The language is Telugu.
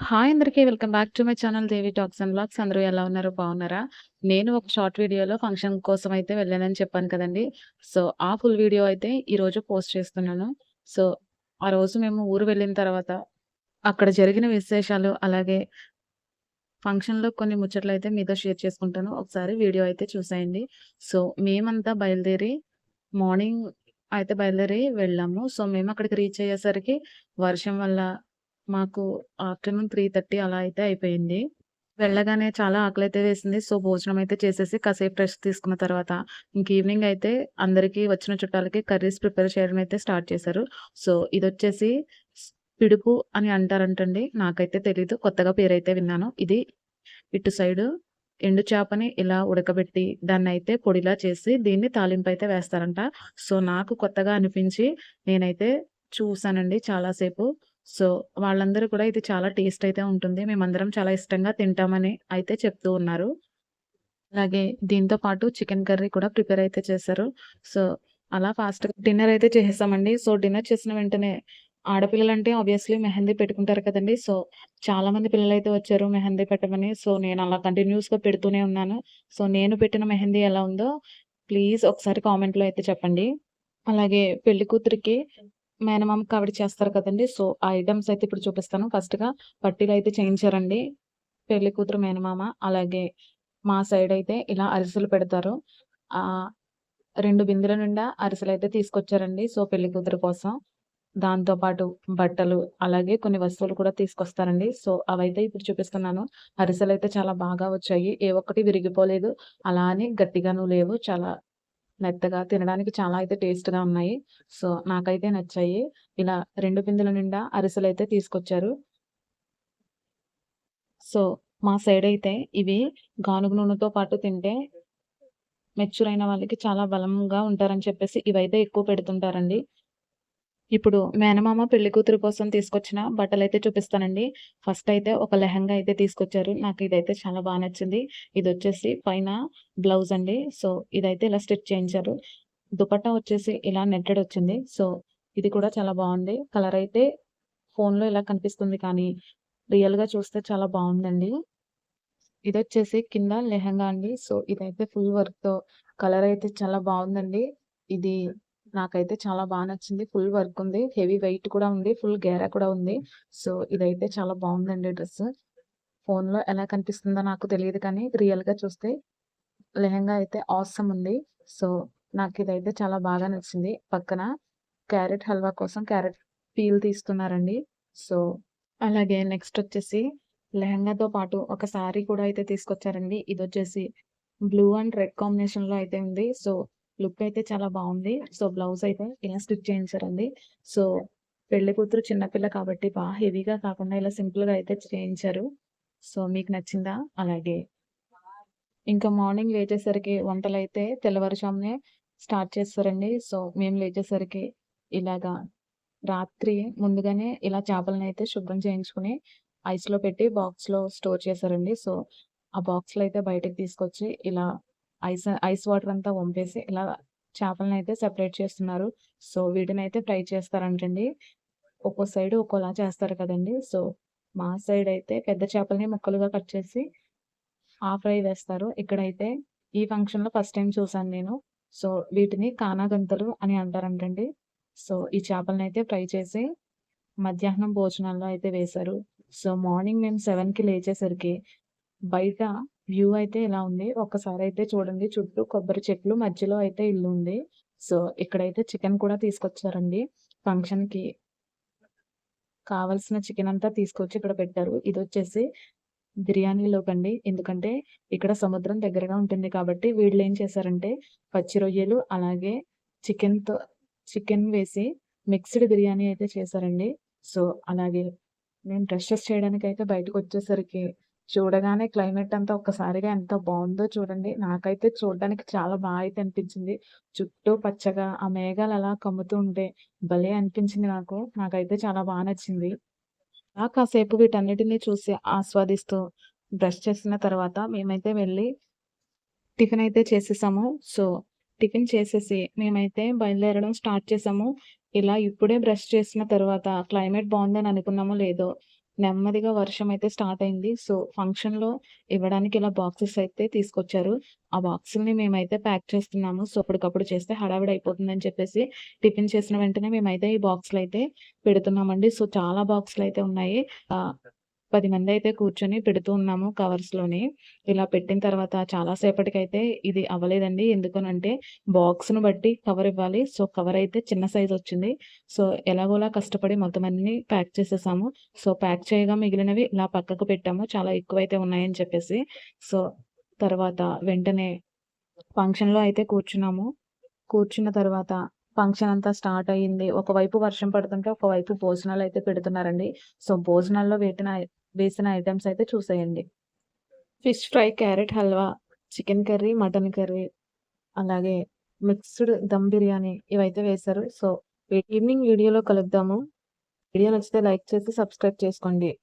హాయ్ అందరికీ. Welcome back to my channel Devi talks and vlogs అందరూ ఎలా ఉన్నారు? బాగున్నారా? నేను ఒక షార్ట్ వీడియోలో ఫంక్షన్ కోసం అయితే వెళ్ళానని చెప్పాను కదండీ! సో, ఆ ఫుల్ వీడియో అయితే ఈరోజు పోస్ట్ చేస్తున్నాను. సో, ఆ రోజు మేము ఊరు వెళ్ళిన తర్వాత అక్కడ జరిగిన విశేషాలు, అలాగే ఫంక్షన్‌లో కొన్ని ముచ్చట్లు అయితే మీతో షేర్ చేసుకుంటాను. ఒకసారి వీడియో అయితే చూసేయండి. సో, మేమంతా బయలుదేరి మార్నింగ్ అయితే బయలుదేరి వెళ్ళాము. సో, మేము అక్కడికి రీచ్ అయ్యేసరికి వర్షం వల్ల మాకు ఆఫ్టర్‌నూన్ 3:30 అలా అయితే అయిపోయింది. వెళ్ళగానే చాలా ఆకలైతే వేసింది. సో, భోజనం అయితే చేసేసి కాసేపు రెస్ట్ తీసుకున్న తర్వాత ఇంక ఈవినింగ్ అయితే అందరికీ వచ్చిన చుట్టాలకి కర్రీస్ ప్రిపేర్ చేయడం అయితే స్టార్ట్ చేశారు. సో, ఇది వచ్చేసి పిడుపు అని అంటారంటండి. నాకైతే తెలీదు. కొత్తగా పేరైతే విన్నాను. ఇది ఇటు సైడు ఎండు చేపని ఇలా ఉడకబెట్టి దాన్ని అయితే పొడిలా చేసి దీన్ని తాలింపు అయితే వేస్తారంట. సో, నాకు కొత్తగా అనిపించి నేనైతే చూసానండి చాలాసేపు సో, వాళ్ళందరూ కూడా ఇది చాలా టేస్ట్ అయితే ఉంటుంది. మేమందరం చాలా ఇష్టంగా తింటామని అయితే చెప్తూ ఉన్నారు. అలాగే దీంతో పాటు చికెన్ కర్రీ కూడా ప్రిపేర్ అయితే చేశారు. సో, అలా ఫాస్ట్‌గా డిన్నర్ అయితే చేసేసామండి. సో, డిన్నర్ చేసిన వెంటనే ఆడపిల్లలంటే ఆబ్వియస్‌లీ మెహందీ పెట్టుకుంటారు కదండీ! సో, చాలామంది అయితే వచ్చారు మెహందీ పెట్టమని. సో, నేను అలా కంటిన్యూస్గా పెడుతూనే ఉన్నాను. సో, నేను పెట్టిన మెహందీ ఎలా ఉందో ప్లీజ్ ఒకసారి కామెంట్‌లో అయితే చెప్పండి. అలాగే పెళ్ళి కూతురికి మేనమామ కవర్ చేస్తారు కదండి సో, ఆ ఐటెమ్స్ అయితే ఇప్పుడు చూపిస్తాను. ఫస్ట్‌గా పట్టీలు అయితే చేయించారండి. పెళ్ళి కూతురు మేనమామ. అలాగే మా సైడ్ అయితే ఇలా అరిసెలు పెడతారు. ఆ రెండు బిందెల నిండా అరిసెలయితే తీసుకొచ్చారండి. సో, పెళ్ళి కూతురు కోసం. దాంతో పాటు బట్టలు, అలాగే కొన్ని వస్తువులు కూడా తీసుకొస్తారండి. సో, అవైతే ఇప్పుడు చూపిస్తున్నాను. అరిసెలు అయితే చాలా బాగా వచ్చాయి. ఏ ఒక్కటి విరిగిపోలేదు. అలా అని గట్టిగాను లేవు. చాలా మెత్తగా తినడానికి చాలా అయితే టేస్ట్‌గా ఉన్నాయి. సో, నాకైతే నచ్చాయి. ఇలా రెండు పిందుల నిండా అరిసెలు అయితే తీసుకొచ్చారు. సో, మా సైడ్ అయితే ఇవి గానుగ నూనెతో పాటు తింటే మెచ్యూర్ అయిన వాళ్ళకి చాలా బలంగా ఉంటారని చెప్పేసి ఇవైతే ఎక్కువ పెడుతుంటారండి. ఇప్పుడు మేనమామ పెళ్ళి కూతురు కోసం తీసుకొచ్చిన బట్టలైతే చూపిస్తానండి. ఫస్ట్ అయితే ఒక లెహెంగా అయితే తీసుకొచ్చారు. నాకు ఇదైతే చాలా బాగా నచ్చింది. ఇది వచ్చేసి పైన బ్లౌజ్ అండి. సో, ఇదైతే ఇలా స్టిచ్ చేయించారు. దుపట్టా వచ్చేసి ఇలా నెట్టెడ్ వచ్చింది. సో, ఇది కూడా చాలా బాగుంది కలర్ అయితే ఫోన్‌లో ఇలా కనిపిస్తుంది కానీ రియల్‌గా చూస్తే చాలా బాగుందండి ఇది వచ్చేసి కింద లెహంగా అండి. సో, ఇదైతే ఫుల్ వర్క్‌తో కలర్ అయితే చాలా బాగుందండి ఇది నాకైతే చాలా బాగా నచ్చింది. ఫుల్ వర్క్ ఉంది. హెవీ వెయిట్ కూడా ఉంది. ఫుల్ గేరా కూడా ఉంది. సో, ఇదైతే చాలా బాగుందండి డ్రెస్. ఫోన్‌లో ఎలా కనిపిస్తుందో నాకు తెలియదు కానీ రియల్‌గా చూస్తే లెహెంగా అయితే ఆసమ్ ఉంది. సో, నాకు ఇదైతే చాలా బాగా నచ్చింది. పక్కన క్యారెట్ హల్వా కోసం క్యారెట్ పీల్ తీస్తున్నారండి. సో, అలాగే నెక్స్ట్ వచ్చేసి లెహెంగాతో పాటు ఒక శారీ కూడా అయితే తీసుకొచ్చారండి. ఇది వచ్చేసి బ్లూ అండ్ రెడ్ కాంబినేషన్‌లో అయితే ఉంది. సో, లుక్ అయితే చాలా బాగుంది సో, బ్లౌజ్ అయితే ఇలా స్టిచ్ చేయించారండి. సో, పెళ్ళి కూతురు చిన్నపిల్ల కాబట్టి బా హెవీగా కాకుండా ఇలా సింపుల్‌గా అయితే చేయించారు. సో, మీకు నచ్చిందా? అలాగే ఇంకా మార్నింగ్ లేచేసరికి వంటలు అయితే తెల్లవారుజామునే స్టార్ట్ చేస్తారండి. సో, మేము లేచేసరికి ఇలాగా రాత్రి ముందుగానే ఇలా చేపలనైతే శుభ్రం చేయించుకొని ఐస్‌లో పెట్టి బాక్స్‌లో స్టోర్ చేశారండి. సో, ఆ బాక్స్‌లో అయితే బయటకి తీసుకొచ్చి ఇలా ఐస్ ఐస్ వాటర్ అంతా వంపేసి ఇలా చేపలనైతే సెపరేట్ చేస్తున్నారు. సో, వీటిని అయితే ఫ్రై చేస్తారంటండి. ఒక్కో సైడ్ ఒక్కోలా చేస్తారు కదండీ! సో, మా సైడ్ అయితే పెద్ద చేపలని ముక్కలుగా కట్ చేసి ఆ ఫ్రై వేస్తారు. ఇక్కడైతే ఈ ఫంక్షన్‌లో ఫస్ట్ టైం చూసాను నేను. సో, వీటిని కానాగంతలు అని అంటారంటండి. సో, ఈ చేపలనైతే ఫ్రై చేసి మధ్యాహ్నం భోజనాల్లో అయితే వేశారు. సో, మార్నింగ్ మేము సెవెన్కి లేచేసరికి బయట వ్యూ అయితే ఇలా ఉంది. ఒక్కసారైతే చూడండి చుట్టూ కొబ్బరి చెట్లు మధ్యలో అయితే ఇల్లు ఉంది సో, ఇక్కడైతే చికెన్ కూడా తీసుకొచ్చారండి. ఫంక్షన్‌కి కావాల్సిన చికెన్ అంతా తీసుకొచ్చి ఇక్కడ పెట్టారు. ఇది వచ్చేసి బిర్యానీలోకండి. ఎందుకంటే ఇక్కడ సముద్రం దగ్గరగా ఉంటుంది కాబట్టి వీళ్ళు ఏం చేశారంటే పచ్చి రొయ్యలు అలాగే చికెన్‌తో చికెన్ వేసి మిక్స్డ్ బిర్యానీ అయితే చేశారండి. సో, అలాగే నేను డ్రెస్ చేయడానికి అయితే బయటకు బయటకొచ్చేసరికి చూడగానే క్లైమేట్ అంతా ఒక్కసారిగా ఎంత బాగుందో చూడండి. నాకైతే చూడడానికి చాలా బాగా అయితే అనిపించింది. చుట్టూ పచ్చగా ఆ మేఘాలు అలా కమ్ముతూ ఉంటే భలే అనిపించింది నాకు. నాకైతే చాలా బాగా నచ్చింది. అలా కాసేపు వీటన్నిటిని చూసి ఆస్వాదిస్తూ బ్రష్ చేసిన తర్వాత మేమైతే వెళ్ళి టిఫిన్ అయితే చేసేసాము. సో, టిఫిన్ చేసేసి మేమైతే బయలుదేరడం స్టార్ట్ చేసాము. ఇలా ఇప్పుడే బ్రష్ చేసిన తర్వాత క్లైమేట్ బాగుందని అనుకున్నామో లేదో నెమ్మదిగా వర్షం అయితే స్టార్ట్ అయింది. సో, ఫంక్షన్‌లో ఇవ్వడానికి ఇలా బాక్సెస్ అయితే తీసుకొచ్చారు. ఆ బాక్సుల్ని మేమైతే ప్యాక్ చేస్తున్నాము. సో, అప్పటికప్పుడు చేస్తే హడావిడి అయిపోతుందని చెప్పేసి టిఫిన్ చేసిన వెంటనే మేమైతే ఈ బాక్సులయితే పెడుతున్నామండి. సో, చాలా బాక్సులయితే ఉన్నాయి. పది మంది అయితే కూర్చొని పెడుతూ ఉన్నాము కవర్స్‌లోని. ఇలా పెట్టిన తర్వాత చాలాసేపటికైతే ఇది అవ్వలేదండి. ఎందుకనంటే బాక్స్‌ని బట్టి కవర్ ఇవ్వాలి. సో, కవర్ అయితే చిన్న సైజ్ వచ్చింది సో, ఎలాగోలా కష్టపడి మొత్తం అన్నీ ప్యాక్ చేసేసాము. సో, ప్యాక్ చేయగా మిగిలినవి ఇలా పక్కకు పెట్టాము. చాలా ఎక్కువైతే ఉన్నాయని చెప్పేసి. సో, తర్వాత వెంటనే ఫంక్షన్‌లో అయితే కూర్చున్నాము. కూర్చున్న తర్వాత ఫంక్షన్ అంతా స్టార్ట్ అయింది. ఒకవైపు వర్షం పడుతుంటే, ఒకవైపు భోజనాలయితే పెడుతున్నారండి. సో, భోజనాల్లో పెట్టిన వేసిన ఐటమ్స్ అయితే చూసేయండి. Fish fry, carrot halwa, chicken curry, mutton curry, అలాగే మిక్స్డ్ దమ్ బిర్యానీ ఇవైతే వేశారు. సో, ఈవినింగ్ వీడియోలో కలుద్దాము. వీడియో నచ్చితే లైక్ చేసి సబ్స్క్రైబ్ చేసుకోండి.